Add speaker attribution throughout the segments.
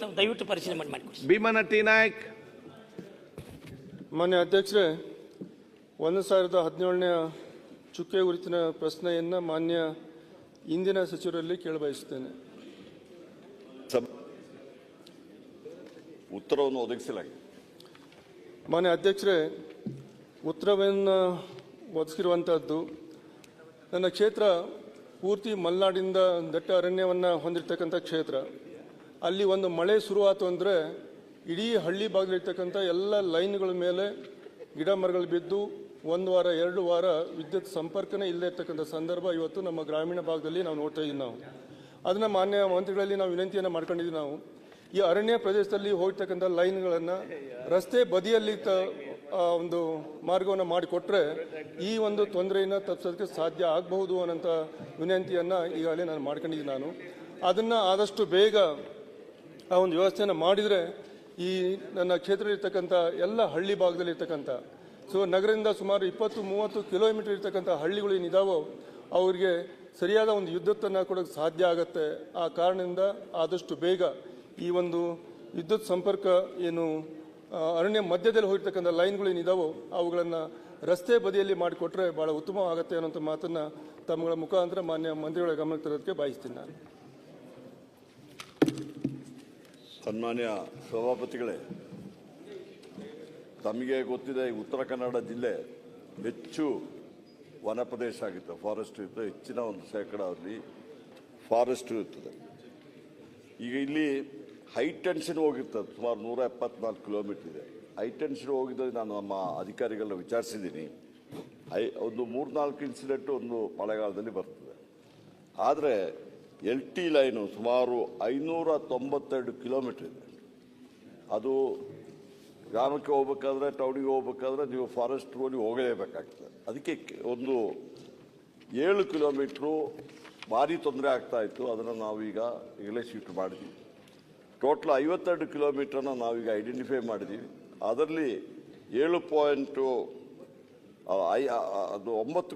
Speaker 1: ತಾವು ದಯವಿಟ್ಟು ಪರಿಶೀಲನೆ ಮಾಡಿ ಮಾಡಿಕೊಡಿ.
Speaker 2: ಭೀಮನ ಟಿ ನಾಯಕ್.
Speaker 3: ಮಾನ್ಯ ಅಧ್ಯಕ್ಷರೇ ಒಂದು ಸಾವಿರದ ಹದಿನೇಳನೇ ಚುಕ್ಕೆ ಗುರುತಿನ ಪ್ರಶ್ನೆಯನ್ನು ಮಾನ್ಯ ಇಂದಿನ ಸಚಿವರಲ್ಲಿ ಕೇಳಬಯಸುತ್ತೇನೆ.
Speaker 4: ಸಬ್ ಉತ್ತರವನ್ನು ಒದಗಿಸಲಾಗಿದೆ
Speaker 3: ಮಾನ್ಯ ಅಧ್ಯಕ್ಷರೇ ಉತ್ತರವನ್ನು ಒದಗಿಸಿರುವಂಥದ್ದು ನನ್ನ ಕ್ಷೇತ್ರ ಪೂರ್ತಿ ಮಲೆನಾಡಿಂದ ದಟ್ಟ ಅರಣ್ಯವನ್ನು ಹೊಂದಿರತಕ್ಕಂಥ ಕ್ಷೇತ್ರ. ಅಲ್ಲಿ ಒಂದು ಮಳೆ ಶುರುವಾಯಿತು ಅಂದರೆ ಇಡೀ ಹಳ್ಳಿ ಭಾಗದಲ್ಲಿರ್ತಕ್ಕಂಥ ಎಲ್ಲ ಲೈನ್ಗಳ ಮೇಲೆ ಗಿಡ ಮರಗಳು ಬಿದ್ದು ಒಂದು ವಾರ, ಎರಡು ವಾರ ವಿದ್ಯುತ್ ಸಂಪರ್ಕನೇ ಇಲ್ಲದೆ ಇರ್ತಕ್ಕಂಥ ಸಂದರ್ಭ ಇವತ್ತು ನಮ್ಮ ಗ್ರಾಮೀಣ ಭಾಗದಲ್ಲಿ ನಾವು ನೋಡ್ತಾ ಇದ್ದೀವಿ ನಾವು. ಅದನ್ನು ಮಾನ್ಯ ಮಂತ್ರಿಗಳಲ್ಲಿ ನಾವು ವಿನಂತಿಯನ್ನು ಮಾಡ್ಕೊಂಡಿದ್ದೀವಿ ನಾವು. ಈ ಅರಣ್ಯ ಪ್ರದೇಶದಲ್ಲಿ ಹೋಗ್ತಕ್ಕಂಥ ಲೈನ್ಗಳನ್ನು ರಸ್ತೆ ಬದಿಯಲ್ಲಿ ತ ಒಂದು ಮಾರ್ಗವನ್ನು ಮಾಡಿಕೊಟ್ರೆ ಈ ಒಂದು ತೊಂದರೆಯನ್ನು ತಪ್ಪಿಸೋದಕ್ಕೆ ಸಾಧ್ಯ ಆಗಬಹುದು ಅನ್ನೋಂಥ ವಿನಂತಿಯನ್ನು ಈಗಾಗಲೇ ನಾನು ಮಾಡ್ಕೊಂಡಿದ್ದೀನಿ ನಾನು. ಅದನ್ನು ಆದಷ್ಟು ಬೇಗ ಆ ಒಂದು ವ್ಯವಸ್ಥೆಯನ್ನು ಮಾಡಿದರೆ ಈ ನನ್ನ ಕ್ಷೇತ್ರದಲ್ಲಿರ್ತಕ್ಕಂಥ ಎಲ್ಲ ಹಳ್ಳಿ ಭಾಗದಲ್ಲಿ ಇರ್ತಕ್ಕಂಥ ಸೊ ನಗರದಿಂದ ಸುಮಾರು ಇಪ್ಪತ್ತು, ಮೂವತ್ತು ಕಿಲೋಮೀಟರ್ ಇರ್ತಕ್ಕಂಥ ಹಳ್ಳಿಗಳು ಏನಿದಾವೋ ಅವರಿಗೆ ಸರಿಯಾದ ಒಂದು ವಿದ್ಯುತ್ತನ್ನು ಕೊಡೋಕ್ಕೆ ಸಾಧ್ಯ ಆಗುತ್ತೆ. ಆ ಕಾರಣದಿಂದ ಆದಷ್ಟು ಬೇಗ ಈ ಒಂದು ವಿದ್ಯುತ್ ಸಂಪರ್ಕ ಏನು ಅರಣ್ಯ ಮಧ್ಯದಲ್ಲಿ ಹೋಗಿರ್ತಕ್ಕಂಥ ಲೈನ್ಗಳು ಏನಿದಾವೋ ಅವುಗಳನ್ನು ರಸ್ತೆ ಬದಿಯಲ್ಲಿ ಮಾಡಿಕೊಟ್ರೆ ಭಾಳ ಉತ್ತಮವಾಗುತ್ತೆ ಅನ್ನೋಂಥ ಮಾತನ್ನು ತಮ್ಮಗಳ ಮುಖಾಂತರ ಮಾನ್ಯ ಮಂತ್ರಿಗಳ ಗಮನಕ್ಕೆ ತರೋದಕ್ಕೆ ಬಯಸ್ತೀನಿ ನಾನು.
Speaker 4: ಸನ್ಮಾನ್ಯ ಸಭಾಪತಿಗಳೇ, ತಮಗೆ ಗೊತ್ತಿದೆ ಉತ್ತರ ಕನ್ನಡ ಜಿಲ್ಲೆ ಹೆಚ್ಚು ವನ ಪ್ರದೇಶ ಆಗಿತ್ತು ಫಾರೆಸ್ಟ್ ಇತ್ತು, ಹೆಚ್ಚಿನ ಒಂದು ಶೇಕಡ ಅಲ್ಲಿ ಫಾರೆಸ್ಟ್ ಇರುತ್ತದೆ ಈಗ ಇಲ್ಲಿ ಹೈ ಟೆನ್ಷನ್ ಹೋಗಿರ್ತದೆ, ಸುಮಾರು ನೂರ ಎಪ್ಪತ್ನಾಲ್ಕು ಕಿಲೋಮೀಟರ್ ಇದೆ. ಹೈ ಟೆನ್ಷನ್ ಹೋಗಿದ್ದರೆ ನಾನು ನಮ್ಮ ಅಧಿಕಾರಿಗಳನ್ನ ವಿಚಾರಿಸಿದ್ದೀನಿ. ಹೈ, ಒಂದು ಮೂರ್ನಾಲ್ಕು ಇನ್ಸಿಡೆಂಟ್ ಒಂದು ಮಳೆಗಾಲದಲ್ಲಿ ಬರ್ತದೆ. ಆದರೆ ಎಲ್ ಟಿ ಲೈನು ಸುಮಾರು ಐನೂರ ತೊಂಬತ್ತೆರಡು ಕಿಲೋಮೀಟ್ರ್ ಇದೆ. ಅದು ಗ್ರಾಮಕ್ಕೆ ಹೋಗ್ಬೇಕಾದ್ರೆ ಟೌನಿಗೆ ಹೋಗ್ಬೇಕಾದ್ರೆ ನೀವು ಫಾರೆಸ್ಟ್ ರೋಡಿಗೆ ಹೋಗಲೇಬೇಕಾಗ್ತದೆ. ಅದಕ್ಕೆ ಒಂದು ಏಳು ಕಿಲೋಮೀಟ್ರು ಭಾರಿ ತೊಂದರೆ ಆಗ್ತಾ ಇತ್ತು. ಅದನ್ನು ನಾವೀಗ ಈಗಲೇ ಶಿಫ್ಟ್ ಮಾಡಿದ್ವಿ. ಟೋಟಲ್ ಐವತ್ತೆರಡು ಕಿಲೋಮೀಟ್ರನ್ನ ನಾವೀಗ ಐಡೆಂಟಿಫೈ ಮಾಡಿದ್ದೀವಿ ಅದರಲ್ಲಿ ಏಳು ಪಾಯಿಂಟು ಐ ಅದು ಒಂಬತ್ತು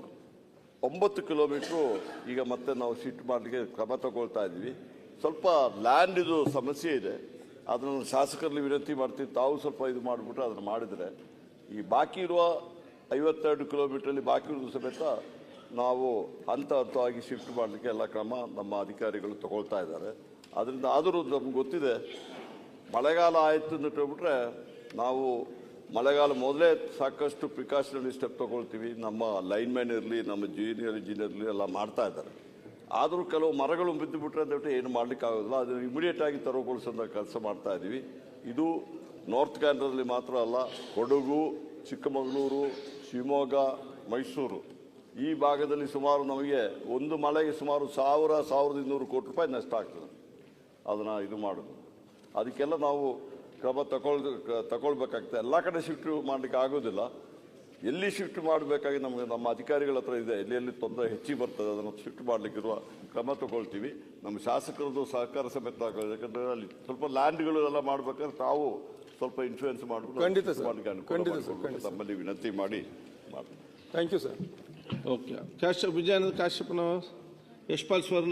Speaker 4: ಒಂಬತ್ತು ಕಿಲೋಮೀಟ್ರು ಈಗ ಮತ್ತೆ ನಾವು ಶಿಫ್ಟ್ ಮಾಡಲಿಕ್ಕೆ ಕ್ರಮ ತಗೊಳ್ತಾ ಇದ್ದೀವಿ ಸ್ವಲ್ಪ ಲ್ಯಾಂಡಿದು ಸಮಸ್ಯೆ ಇದೆ. ಅದನ್ನು ಶಾಸಕರಲ್ಲಿ ವಿನಂತಿ ಮಾಡ್ತೀವಿ ತಾವು ಸ್ವಲ್ಪ ಇದು ಮಾಡಿಬಿಟ್ಟು ಅದನ್ನು ಮಾಡಿದರೆ. ಈ ಬಾಕಿ ಇರುವ ಐವತ್ತೆರಡು ಕಿಲೋಮೀಟ್ರಲ್ಲಿ ಬಾಕಿ ಇರುವುದು ಸಮೇತ ನಾವು ಹಂತ ಹಂತವಾಗಿ ಶಿಫ್ಟ್ ಮಾಡಲಿಕ್ಕೆ ಎಲ್ಲ ಕ್ರಮ ನಮ್ಮ ಅಧಿಕಾರಿಗಳು ತಗೊಳ್ತಾ ಇದ್ದಾರೆ. ಅದರಿಂದ ಆದರೂ ನಮ್ಗೆ ಗೊತ್ತಿದೆ. ಮಳೆಗಾಲ ಆಯಿತು ಅಂತ ಹೇಳ್ಬಿಟ್ರೆ ನಾವು ಮಳೆಗಾಲ ಮೊದಲೇ ಸಾಕಷ್ಟು ಪ್ರಿಕಾಷನರಿ ಸ್ಟೆಪ್ ತಗೊಳ್ತೀವಿ. ನಮ್ಮ ಲೈನ್ಮ್ಯಾನ್ ಇರಲಿ, ನಮ್ಮ ಜೂನಿಯರ್ ಇಂಜಿನಿಯರ್ ಇರಲಿ ಎಲ್ಲ ಮಾಡ್ತಾ ಇದ್ದಾರೆ. ಆದರೂ ಕೆಲವು ಮರಗಳು ಬಿದ್ದು ಬಿಟ್ಟರೆ ಅಂತ ಹೇಳ್ಬಿಟ್ಟು ಏನು ಮಾಡ್ಲಿಕ್ಕೆ ಆಗೋದಿಲ್ಲ. ಅದನ್ನು ಇಮಿಡಿಯೇಟ್ ಆಗಿ ತೆರವುಗೊಳಿಸೋ ಕೆಲಸ ಮಾಡ್ತಾ ಇದ್ದೀವಿ ಇದು ನಾರ್ತ್ ಕ್ಯಾನಡದಲ್ಲಿ ಮಾತ್ರ ಅಲ್ಲ, ಕೊಡಗು, ಚಿಕ್ಕಮಗಳೂರು, ಶಿವಮೊಗ್ಗ, ಮೈಸೂರು. ಈ ಭಾಗದಲ್ಲಿ ಸುಮಾರು ನಮಗೆ ಒಂದು ಮಳೆಗೆ ಸುಮಾರು ಸಾವಿರ, ಸಾವಿರದ ಇನ್ನೂರು ಕೋಟಿ ರೂಪಾಯಿ ನಷ್ಟ ಆಗ್ತದೆ. ಅದನ್ನು ಇದು ಮಾಡೋದು. ಅದಕ್ಕೆಲ್ಲ ನಾವು ಕ್ರಮ ತಗೊಳ್ ತಗೊಳ್ಬೇಕಾಗ್ತದೆ. ಎಲ್ಲ ಕಡೆ ಶಿಫ್ಟ್ ಮಾಡಲಿಕ್ಕೆ ಆಗೋದಿಲ್ಲ. ಎಲ್ಲಿ ಶಿಫ್ಟ್ ಮಾಡಬೇಕಾಗಿ ನಮಗೆ ನಮ್ಮ ಅಧಿಕಾರಿಗಳ ಹತ್ರ ಇದೆ. ಎಲ್ಲಿ ಎಲ್ಲಿ ತೊಂದರೆ ಹೆಚ್ಚಿಗೆ ಬರ್ತದೆ ಅದನ್ನು ಶಿಫ್ಟ್ ಮಾಡಲಿಕ್ಕಿರುವ ಕ್ರಮ ತಗೊಳ್ತೀವಿ. ನಮ್ಮ ಶಾಸಕರದ್ದು ಸಹಕಾರ ಸಮೇತ ಯಾಕಂದರೆ ಅಲ್ಲಿ ಸ್ವಲ್ಪ ಲ್ಯಾಂಡ್ಗಳು ಎಲ್ಲ ಮಾಡಬೇಕಾದ್ರೆ ತಾವು ಸ್ವಲ್ಪ ಇನ್ಫ್ಲೂಯೆನ್ಸ್ ಮಾಡಬೇಕು
Speaker 3: ಖಂಡಿತ ಸರ್. ಖಂಡಿತ ಸರ್,
Speaker 4: ತಮ್ಮಲ್ಲಿ ವಿನಂತಿ ಮಾಡಿ ಮಾಡಿ
Speaker 3: thank you sir
Speaker 2: okay Kashyap Vijayananda ಕಾಶ್ಯಪ್ನವರು Yashpal ಸ್ವರ್ಣ